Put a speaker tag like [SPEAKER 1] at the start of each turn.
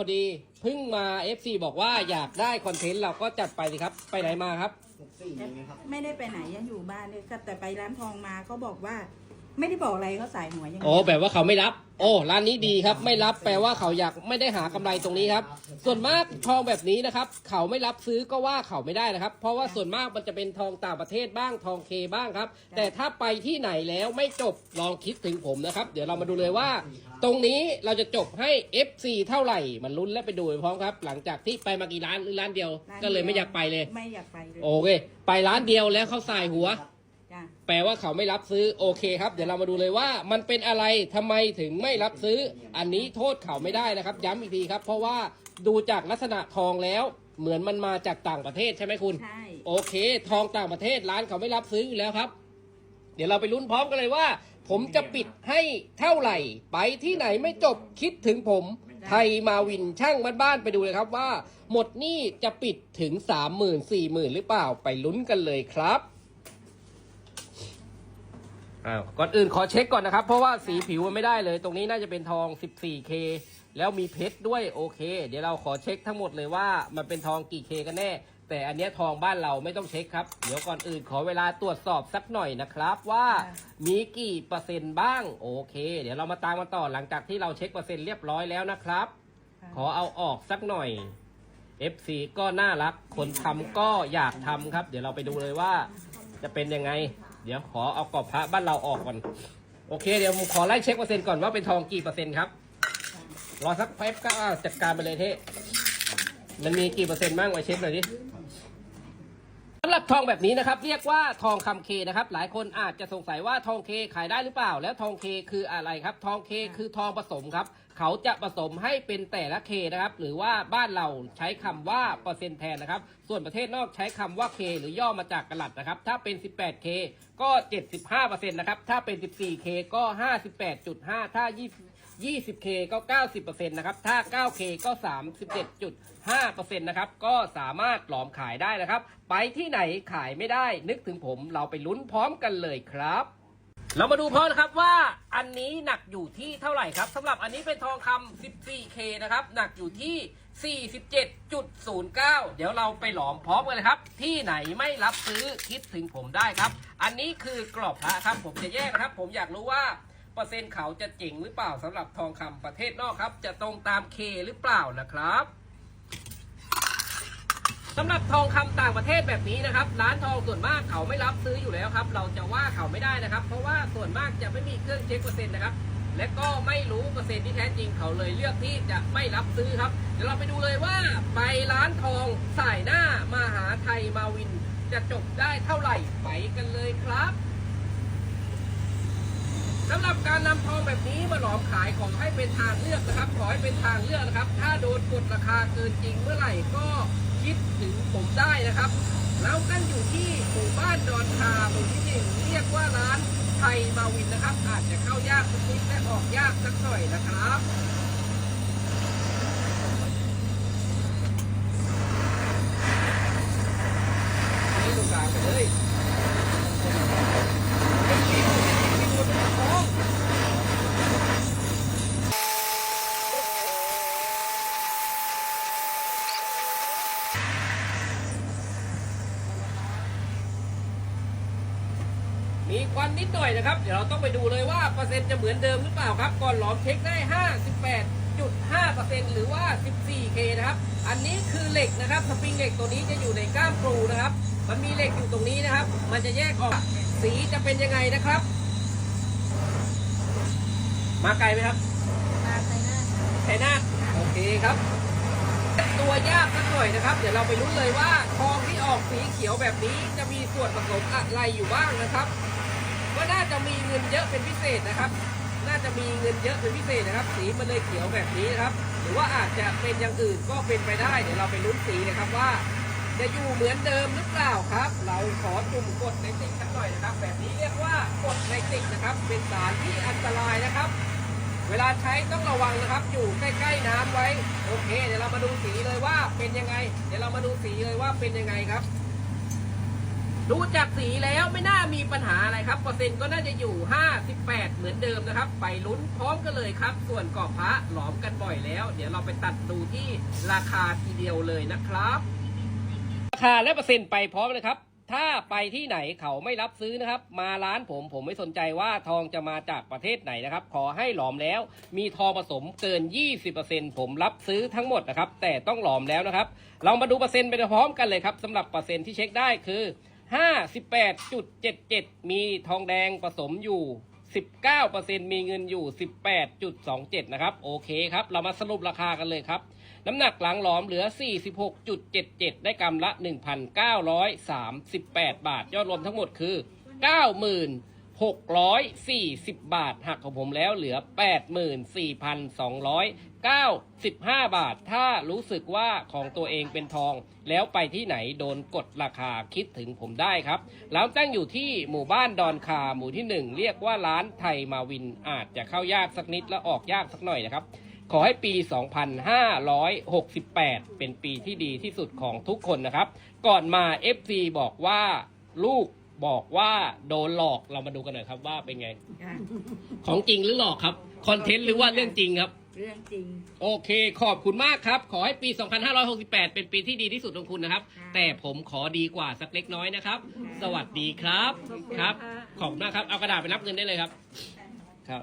[SPEAKER 1] พอดีเพิ่งมา FC บอกว่าอยากได้คอนเทนต์เราก็จัดไปสิครับ ไปไหนมาครับ
[SPEAKER 2] ไมครับ
[SPEAKER 3] ไม่ได้ไปไหนยังอยู่บ้านเลยครับแต่ไปร้านทองมาเขาบอกว่า ไม่ได้บอกอะไรเขาสายหัวอย่าง
[SPEAKER 1] โอ้
[SPEAKER 3] เดียว
[SPEAKER 1] แบบว่าเขาไม่รับ โอ้ร้านนี้ดีครับ ไม่รับแปลว่าเขาอยากไม่ได้หากำไรตรงนี้ครับ ส่วนมากทองแบบนี้นะครับ เขาไม่รับซื้อก็ว่าเขาไม่ได้นะครับ เพราะว่าส่วนมากมันจะเป็นทองต่างประเทศบ้างทองเคบ้างครับ แต่ถ้าไปที่ไหนแล้วไม่จบลองคิดถึงผมนะครับ เดี๋ยวเรามาดูเลยว่า ตรงนี้เราจะจบให้ FC เท่าไหร่ มันลุ้นและไปดูไปพร้อมครับ หลังจากที่ไปมากี่ร้านหรือร้านเดียวก็เลยไม่อยากไปเลย
[SPEAKER 3] ไม่อยากไปเลย
[SPEAKER 1] โอเค ไปร้านเดียวแล้วเขาสายหัว
[SPEAKER 3] จ้ะ
[SPEAKER 1] แปลว่าเขาไม่รับซื้อโอเคครับ เดี๋ยวเรามาดูเลยว่า มันเป็นอะไรทำไมถึงไม่รับซื้อ อันนี้โทษเขาไม่ได้นะครับ ย้ำอีกทีครับ เพราะว่าดูจากลักษณะทองแล้ว เหมือนมันมาจากต่างประเทศใช่ไหมคุณ
[SPEAKER 3] ใช่
[SPEAKER 1] โอเค ทองต่างประเทศร้านเขาไม่รับซื้ออยู่แล้วครับ เดี๋ยวเราไปลุ้นพร้อมกันเลยว่า ผมจะปิดให้เท่าไหร่ ไปที่ไหนไม่จบคิดถึงผม ไทยมาวินช่างบ้านๆไปดูเลยครับว่า หมดหนี่จะปิดถึงสามหมื่นสี่หมื่นหรือเปล่าไปลุ้นกันเลยครับ อ้าวก่อนอื่นขอเช็คก่อนนะครับ เพราะว่าสีผิวมันไม่ได้เลย ตรงนี้น่าจะเป็นทอง 14K แล้วมีเพชรด้วยโอเค เดี๋ยวเราขอเช็คทั้งหมดเลยว่ามันเป็นทองกี่เคกันแน่ แต่อันเนี้ยทองบ้านเราไม่ต้องเช็คครับ เดี๋ยวก่อนอื่นขอเวลาตรวจสอบสักหน่อยนะครับว่ามีกี่เปอร์เซ็นต์บ้างโอเค เดี๋ยวเรามาตามกันต่อหลังจากที่เราเช็คเปอร์เซ็นต์เรียบร้อยแล้วนะครับ ขอเอาออกสักหน่อย FC ก็น่ารัก คนทำก็อยากทำครับ เดี๋ยวเราไปดูเลยว่าจะเป็นยังไง เดี๋ยวขอเอากรอบพระบ้านเราออกก่อน โอเค เดี๋ยวผมขอไล่เช็คเปอร์เซ็นต์ก่อนว่าเป็นทองกี่เปอร์เซ็นต์ครับ รอสักแป๊บก็จัดการไปเลยเท่มันมีกี่เปอร์เซ็นต์บ้างไปเช็คหน่อยดิสำหรับทองแบบนี้นะครับ เรียกว่าทองคำเคนะครับ หลายคนอาจจะสงสัยว่าทองเคขายได้หรือเปล่า แล้วทองเคคืออะไรครับ ทองเคคือทองผสมครับ เขาจะผสมให้เป็นแต่ละเคนะครับ หรือว่าบ้านเราใช้คำว่าเปอร์เซ็นต์แทนนะครับ ส่วนประเทศนอกใช้คำว่าเคหรือย่อมาจากกะลัดนะครับ ถ้าเป็น 18K ก็ 75%นะครับ ถ้าเป็น 14K ก็ 58.5 ถ้า20 20K ก็ 90%นะครับ ถ้า 9K ก็ 37.5%นะครับ ก็สามารถหลอมขายได้นะครับ ไปที่ไหนขายไม่ได้ นึกถึงผมเราไปลุ้นพร้อมกันเลยครับ เรามาดูพร้อมนะครับว่าอันนี้หนักอยู่ที่เท่าไหร่ครับสำหรับอันนี้เป็นทองคำ 14K นะครับ หนักอยู่ที่ 47.09 เดี๋ยวเราไปหลอมพร้อมกันเลยครับ ที่ไหนไม่รับซื้อคิดถึงผมได้ครับ อันนี้คือกรอบพระครับ ผมจะแยกนะครับ ผมอยากรู้ว่าเปอร์เซ็นต์เขาจะเจ๋งหรือเปล่าสำหรับทองคำประเทศนอกครับ จะตรงตามเคหรือเปล่านะครับ สำหรับทองคำต่างประเทศแบบนี้นะครับ ร้านทองส่วนมากเขาไม่รับซื้ออยู่แล้วครับ เราจะว่าเขาไม่ได้นะครับ เพราะว่าส่วนมากจะไม่มีเครื่องเช็คเปอร์เซ็นต์นะครับ และก็ไม่รู้เปอร์เซ็นต์ที่แท้จริงเขาเลยเลือกที่จะไม่รับซื้อครับ เดี๋ยวเราไปดูเลยว่าไปร้านทองสายหน้ามาหาไทยมาวิน จะจบได้เท่าไหร่ไปกันเลยครับสำหรับการนำทองแบบนี้มาหลอมขายขอให้เป็นทางเลือกนะครับ ขอให้เป็นทางเลือกนะครับ ถ้าโดนกดราคาเกินจริงเมื่อไหร่ก็ คิดถึงผมได้นะครับเรากันอยู่ที่หมู่บ้านดอนคาหมู่ที่หนึ่งเรียกว่าร้านไทยมาวินนะครับ อาจจะเข้ายากสักนิดและออกยากสักหน่อยนะครับ นี่ตรงกลางไปเลย มีควันนิดหน่อยนะครับ เดี๋ยวเราต้องไปดูเลยว่าเปอร์เซ็นต์จะเหมือนเดิมหรือเปล่าครับ ก่อนหลอมเช็คได้ 58.5%หรือว่า 14K นะครับ อันนี้คือเหล็กนะครับสปริงเหล็กตัวนี้จะอยู่ในก้ามปูนะครับ มันมีเหล็กอยู่ตรงนี้นะครับ มันจะแยกออก สีจะเป็นยังไงนะครับ มาไกลไหมครับ
[SPEAKER 3] มาไปหน้า
[SPEAKER 1] ชัยนาโอเคครับตัวยากสักหน่อยนะครับ เดี๋ยวเราไปลุ้เลยว่าทองที่ออกสีเขียวแบบนี้จะมีส่วนผสมอะไรอยู่บ้างนะครับ ก็น่าจะมีเงินเยอะเป็นพิเศษนะครับ น่าจะมีเงินเยอะเป็นพิเศษนะครับ สีมันเลยเขียวแบบนี้นะครับ หรือว่าอาจจะเป็นอย่างอื่นก็เป็นไปได้ เดี๋ยวเราไปลุ้นสีนะครับว่า จะอยู่เหมือนเดิมหรือเปล่าครับ เราขอจุ่มกดไนติกสักหน่อยนะครับ แบบนี้เรียกว่ากดไนติกนะครับ เป็นสารที่อันตรายนะครับ เวลาใช้ต้องระวังนะครับ อยู่ใกล้ ๆน้ำไว้ โอเค เดี๋ยวเรามาดูสีเลยว่าเป็นยังไง เดี๋ยวเรามาดูสีเลยว่าเป็นยังไงครับ ดูจากสีแล้วไม่น่ามีปัญหาอะไรครับเปอร์เซ็นต์ก็น่าจะอยู่ 58 เหมือนเดิมนะครับ ไปลุ้นพร้อมกันเลยครับ ส่วนกอบพระหลอมกันบ่อยแล้ว เดี๋ยวเราไปตัดดูที่ราคาทีเดียวเลยนะครับ ราคาและเปอร์เซ็นต์ไปพร้อมนะครับ ถ้าไปที่ไหนเขาไม่รับซื้อนะครับ มาร้านผมผมไม่สนใจว่าทองจะมาจากประเทศไหนนะครับ ขอให้หลอมแล้ว มีทองผสมเกิน 20%ผมรับซื้อทั้งหมดนะครับ แต่ต้องหลอมแล้วนะครับ เรามาดูเปอร์เซ็นต์ไปพร้อมกันเลยครับสำหรับเปอร์เซ็นต์ที่เช็คได้คือ 58.77 มีทองแดงผสมอยู่ 19%มีเงินอยู่ 18.27 นะครับ โอเคครับ เรามาสรุปราคากันเลยครับ น้ำหนักหลังหลอมเหลือ 46.77 ได้กำละ 1,938 บาท ยอดรวมทั้งหมดคือ 90,000 640 บาท หักของผมแล้วเหลือ 84,295 บาท ถ้ารู้สึกว่าของตัวเองเป็นทอง แล้วไปที่ไหนโดนกดราคาคิดถึงผมได้ครับ ร้านตั้งอยู่ที่หมู่บ้านดอนคาหมู่ที่ 1 เรียกว่าร้านไทยมาวินอาจจะเข้ายากสักนิดและออกยากสักหน่อยนะครับขอให้ปี 2568 เป็นปีที่ดีที่สุดของทุกคนนะครับ ก่อนมา FC บอกว่าลูก บอกว่าโดนหลอกเรามาดูกันหน่อยครับว่าเป็นไง
[SPEAKER 3] ค่ะ
[SPEAKER 1] ของจริงหรือหลอกครับคอนเทนต์หรือว่าเรื่องจริงครับ
[SPEAKER 3] เรื่องจริง
[SPEAKER 1] โอเค ขอบคุณมากครับ ขอให้ปี 2568 เป็นปีที่ดีที่สุดของคุณนะครับ
[SPEAKER 3] ค่ะ
[SPEAKER 1] แต่ผมขอดีกว่าสักเล็กน้อยนะครับสวัสดีครับครับขอบคุณมากครับ เอากระดาษไปนับเงินได้เลยครับ ครับ